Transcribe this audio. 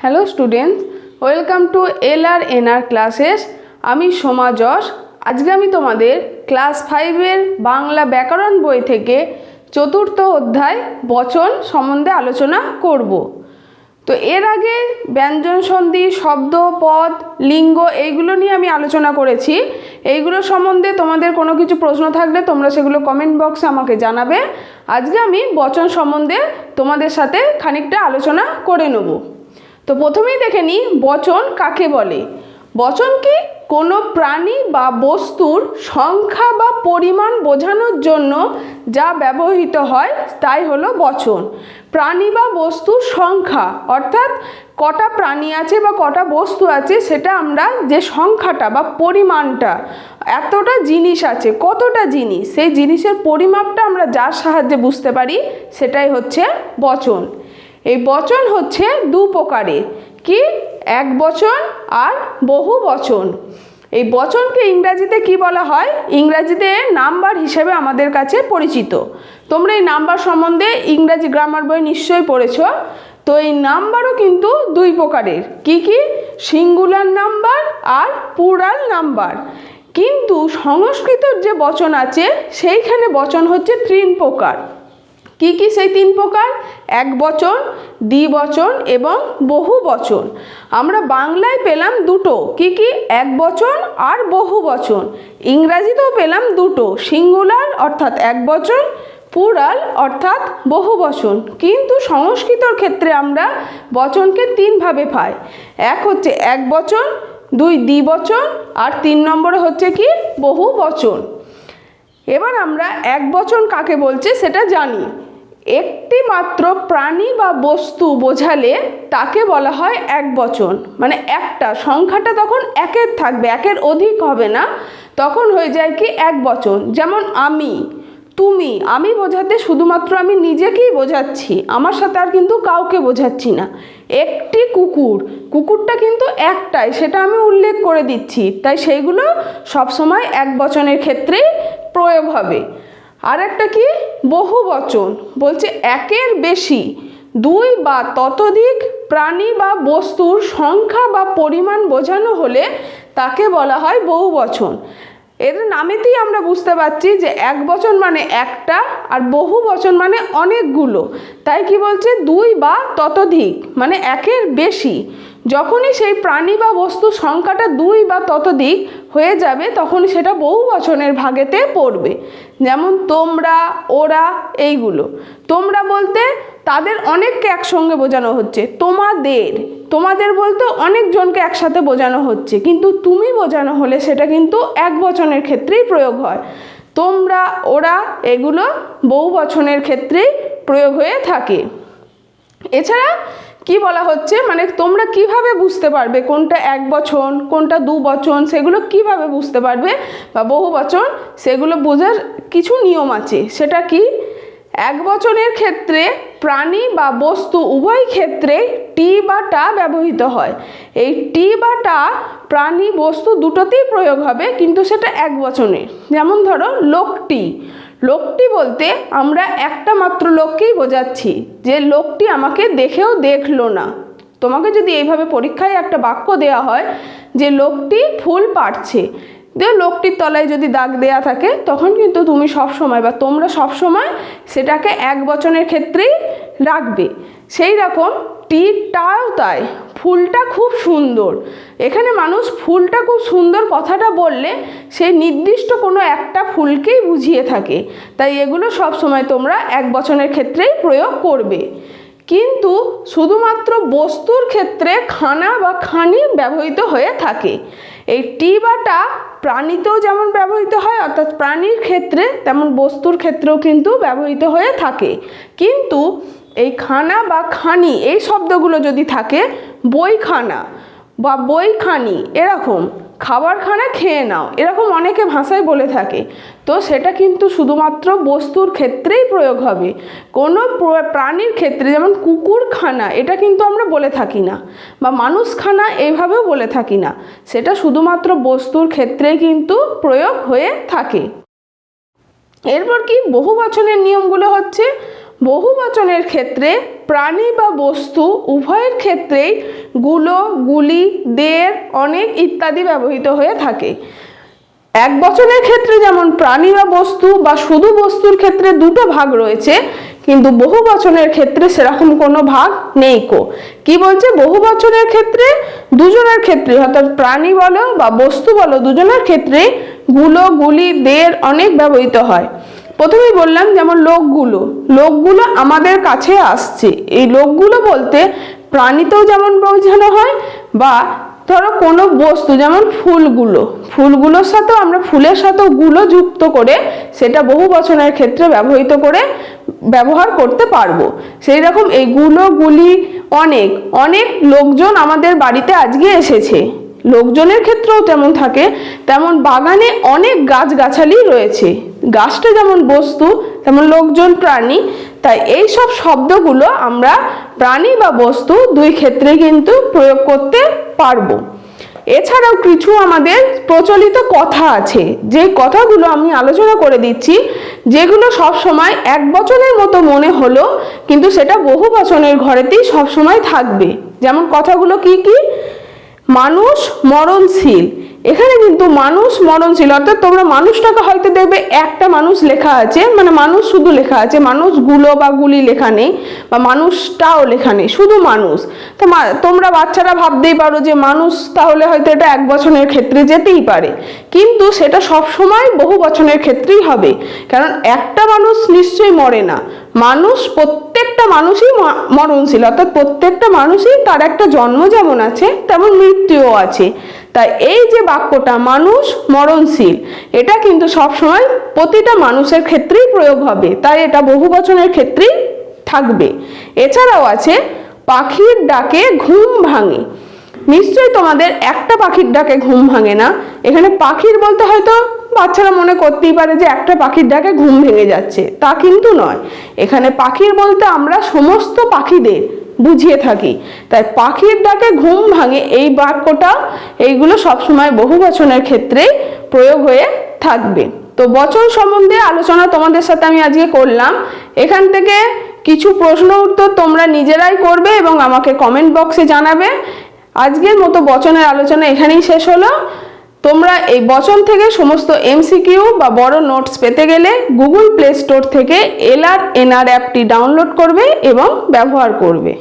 Hello students welcome to L R N R classes আমি সোমা যশ। আজকে আমি তোমাদের ক্লাস ফাইভের বাংলা ব্যাকরণ বই থেকে চতুর্থ অধ্যায় বচন সম্বন্ধে আলোচনা করব। তো এর আগে ব্যঞ্জন, সন্ধি, শব্দ, পদ, লিঙ্গ এইগুলো নিয়ে আমি আলোচনা করেছি। এইগুলো সম্বন্ধে তোমাদের কোনো কিছু প্রশ্ন থাকলে তোমরা সেগুলো কমেন্ট বক্সে আমাকে জানাবে। আজকে আমি বচন সম্বন্ধে তোমাদের সাথে খানিকটা আলোচনা করে নেব। তো প্রথমেই দেখে নিই বচন কাকে বলে? বচন কি কোনো প্রাণী বা বস্তুর সংখ্যা বা পরিমাণ বোঝানোর জন্য যা ব্যবহৃত হয়, তাই হলো বচন। প্রাণী বা বস্তুর সংখ্যা, অর্থাৎ কটা প্রাণী আছে বা কটা বস্তু আছে, সেটা আমরা যে সংখ্যাটা বা পরিমাণটা, এতটা জিনিস আছে, কতটা জিনিস, সেই জিনিসের পরিমাপটা আমরা যার সাহায্যে বুঝতে পারি, সেটাই হচ্ছে বচন। এই বচন হচ্ছে দু প্রকারের কি? এক বচন আর বহু বচন। এই বচনকে ইংরাজিতে কি বলা হয়? ইংরাজিতে নাম্বার হিসেবে আমাদের কাছে পরিচিত। তোমরা এই নাম্বার সম্বন্ধে ইংরাজি গ্রামার বই নিশ্চয়ই পড়েছ। তো এই নাম্বারও কিন্তু দুই প্রকারের, কি কি? সিঙ্গুলার নাম্বার আর পুরাল নাম্বার। কিন্তু সংস্কৃতর যে বচন আছে, সেইখানে বচন হচ্ছে তিন প্রকার। কি কি সেই তিন প্রকার? এক বচন, দ্বিবচন এবং বহু বচন। আমরা বাংলায় পেলাম দুটো। কি কি? এক বচন আর বহু বচন। ইংরাজিতেও পেলাম দুটো। সিঙ্গুলার অর্থাৎ এক বচন পুরাল অর্থাৎ বহু বচন। কিন্তু সংস্কৃতর ক্ষেত্রে আমরা বচনকে তিনভাবে পাই। এক হচ্ছে এক বচন, দুই দ্বিবচন, আর তিন নম্বরে হচ্ছে কি? বহু বচন। এবার আমরা এক বচন কাকে বলছে সেটা জানি। একটি মাত্র প্রাণী বা বস্তু বোঝালে তাকে বলা হয় এক বচন মানে একটা, সংখ্যাটা তখন একের থাকবে, একের অধিক হবে না। তখন হয়ে যায় কি এক বচন যেমন আমি, তুমি, আমি বোঝাতে শুধুমাত্র আমি নিজেকেই বোঝাচ্ছি, আমার সাথে আর কিন্তু কাউকে বোঝাচ্ছি না। একটি কুকুর, কুকুরটা কিন্তু একটাই, সেটা আমি উল্লেখ করে দিচ্ছি। তাই সেইগুলো সবসময় এক বচনের ক্ষেত্রেই প্রয়োগ হবে। আর একটা কি? বহু বচন। বলছে, একের বেশি, দুই বা ততোধিক প্রাণী বা বস্তুর সংখ্যা বা পরিমাণ বোঝানো হলে তাকে বলা হয় বহু বচন। এর নামেতেই আমরা বুঝতে পারছি যে এক বচন মানে একটা আর বহু বচন মানে অনেকগুলো। তাই কি বলছে? দুই বা ততোধিক মানে একের বেশি। যখনই সেই প্রাণী বা বস্তু সংখ্যাটা দুই বা ততোধিক হয়ে যাবে, তখনই সেটা বহু বচনের ভাগেতে পড়বে। যেমন তোমরা, ওরা, এইগুলো। তোমরা বলতে তাদের অনেককে একসঙ্গে বোঝানো হচ্ছে, তোমাদের। তোমাদের বলতে অনেকজনকে একসাথে বোঝানো হচ্ছে, কিন্তু তুমি বোঝানো হলে সেটা কিন্তু এক বচনের ক্ষেত্রেই প্রয়োগ হয়। তোমরা, ওরা, এগুলো বহু বচনের ক্ষেত্রেই প্রয়োগ হয়ে থাকে। এছাড়া কি বলা হচ্ছে? মানে তোমরা কীভাবে বুঝতে পারবে কোনটা এক বচন, কোনটা দু বচন, সেগুলো কীভাবে বুঝতে পারবে? বা বহু বচন, সেগুলো বোঝার কিছু নিয়ম আছে। সেটা কি? এক বচনের ক্ষেত্রে প্রাণী বা বস্তু উভয় ক্ষেত্রে টি বা টা ব্যবহৃত হয়। এই টি বা টা প্রাণী বস্তু দুটোতেই প্রয়োগ হবে, কিন্তু সেটা এক বচনে। যেমন ধরো লোকটি লোকটি বলতে, আমরা একটা মাত্র লোককেই বোঝাচ্ছি। যে লোকটি আমাকে দেখেও দেখল না। তোমাকে যদি এইভাবে পরীক্ষায় একটা বাক্য দেওয়া হয়, যে লোকটি ফুল পাড়ছে, যে লোকটির তলায় যদি দাগ দেয়া থাকে, তখন কিন্তু তুমি সব সময় বা তোমরা সব সময় সেটাকে এক বচনের ক্ষেত্রেই রাখবে। সেই রকম টি টাও তাই ফুলটা খুব সুন্দর। এখানে মানুষ ফুলটা খুব সুন্দর কথাটা বললে সেই নির্দিষ্ট কোনো একটা ফুলকেই বুঝিয়ে থাকে। তাই এগুলো সব সময় তোমরা এক বচনের ক্ষেত্রেই প্রয়োগ করবে। কিন্তু শুধুমাত্র বস্তুর ক্ষেত্রে খানা বা খানি ব্যবহৃত হয়ে থাকে। এই টি বাটা প্রাণীতেও যেমন ব্যবহৃত হয়, অর্থাৎ প্রাণীর ক্ষেত্রে তেমন বস্তুর ক্ষেত্রেও কিন্তু ব্যবহৃত হয়ে থাকে। কিন্তু এই খানা বা খানি, এই শব্দগুলো যদি থাকে, বইখানা বা বইখানি, এরকম। খাবার খানা খেয়ে নাও, এরকম অনেকে ভাষায় বলে থাকে। তো সেটা কিন্তু শুধুমাত্র বস্তুর ক্ষেত্রেই প্রয়োগ হবে। কোনো প্রাণীর ক্ষেত্রে যেমন কুকুর খানা এটা কিন্তু আমরা বলে থাকি না। বা মানুষ খানা এইভাবেও বলে থাকি না। সেটা শুধুমাত্র বস্তুর ক্ষেত্রেই কিন্তু প্রয়োগ হয়ে থাকে। এরপর কি? বহু বচনের নিয়মগুলো হচ্ছে বহু বচনের ক্ষেত্রে প্রাণী বা বস্তু উভয়ের ক্ষেত্রেই গুলো, গুলি, দের, অনেক ইত্যাদি ব্যবহৃত হয়ে থাকে। এক বচনের ক্ষেত্রে যেমন প্রাণী বা বস্তু বা শুধু বস্তুর ক্ষেত্রে দুটো ভাগ রয়েছে, কিন্তু বহু বচনের ক্ষেত্রে সেরকম কোনো ভাগ নেই কো। কি বলছে? বহু বচনের ক্ষেত্রে দুজনের ক্ষেত্রে, অর্থাৎ প্রাণী বলো বা বস্তু বলো, দুজনের ক্ষেত্রে গুলো, গুলি, দের অনেক ব্যবহৃত হয়। প্রথমেই বললাম যেমন লোকগুলো লোকগুলো আমাদের কাছে আসছে। এই লোকগুলো বলতে প্রাণীতেও যেমন বোঝানো হয় বা ধরো কোনো বস্তু, যেমন ফুলগুলো, ফুলগুলোর সাথেও আমরা ফুলের সাথেও গুলো যুক্ত করে সেটা বহু বচনের ক্ষেত্রে ব্যবহৃত করে ব্যবহার করতে পারব। সেই রকম এই গুলোগুলি অনেক অনেক লোকজন আমাদের বাড়িতে আজকে এসেছে। লোকজনের ক্ষেত্রেও তেমন থাকে, তেমন বাগানে অনেক গাছগাছালি রয়েছে। গাছটা যেমন বস্তু, তেমন লোকজন, প্রাণী। তাই এই সব শব্দগুলো আমরা প্রাণী বা বস্তু দুই ক্ষেত্রে কিন্তু প্রয়োগ করতে পারব। এছাড়াও কিছু আমাদের প্রচলিত কথা আছে। যে কথাগুলো আমি আলোচনা করে দিচ্ছি, যেগুলো সব সময় এক বচনের মতো মনে হলো, কিন্তু সেটা বহু বচনের ঘরেতেই সব সময় থাকবে। যেমন কথাগুলো কি কি? মানুষ মরণশীল। এখানে কিন্তু মানুষ মরণশীল, অর্থাৎ তোমরা মানুষটাকে হয়তো দেখবে একটা মানুষ লেখা আছে মানে মানুষ শুধু লেখা আছে মানুষগুলো বা গুলি লেখা নেই, বা মানুষটাও লেখা নেই, শুধু মানুষ। তো তোমরা বাচ্চারা ভাবতেই পারো যে মানুষ তাহলে হয়তো এটা এক বছরের ক্ষেত্রে যেতেই পারে। কিন্তু সেটা সব সময় বহু বছরের ক্ষেত্রেই হবে। কারণ একটা মানুষ নিশ্চয়ই মরে না। মানুষ প্রত্যেকটা মানুষই মরণশীল, অর্থাৎ প্রত্যেকটা মানুষই তার একটা জন্ম যেমন আছে, তেমন মৃত্যুও আছে। তাই এই যে বাক্যটা, মানুষ মরণশীল, এটা কিন্তু সবসময় প্রতিটা মানুষের ক্ষেত্রেই প্রয়োগ হবে, তাই এটা বহু বচনের ক্ষেত্রেই থাকবে। এছাড়াও আছে, পাখির ডাকে ঘুম ভাঙে। নিশ্চয়ই তোমাদের একটা পাখির ডাকে ঘুম ভাঙে না। এখানে পাখির বলতে হয়তো বাচ্চারা মনে করতেই পারে যে একটা পাখির ডাকে ঘুম ভেঙে যাচ্ছে, তা কিন্তু নয়। এখানে পাখির বলতে আমরা সমস্ত পাখিদের বুঝিয়ে থাকি। তাই পাখির ডাকে ঘুম ভাঙে এই বাক্যটা, এইগুলো সবসময় বহু বচনের ক্ষেত্রে প্রয়োগ হয়ে থাকবে। তো বচন সম্বন্ধে আলোচনা তোমাদের সাথে আমি আজকে করলাম। এখান থেকে কিছু প্রশ্ন উত্তর তোমরা নিজেরাই করবে এবং আমাকে কমেন্ট বক্সে জানাবে। আজকের মতো বচনের আলোচনা এখানেই শেষ হলো। তোমরা এই বচন থেকে সমস্ত এমসিকিউ বা বড় নোটস পেতে গেলে গুগল প্লে স্টোর থেকে এলআর এনআর অ্যাপটি ডাউনলোড করবে এবং ব্যবহার করবে।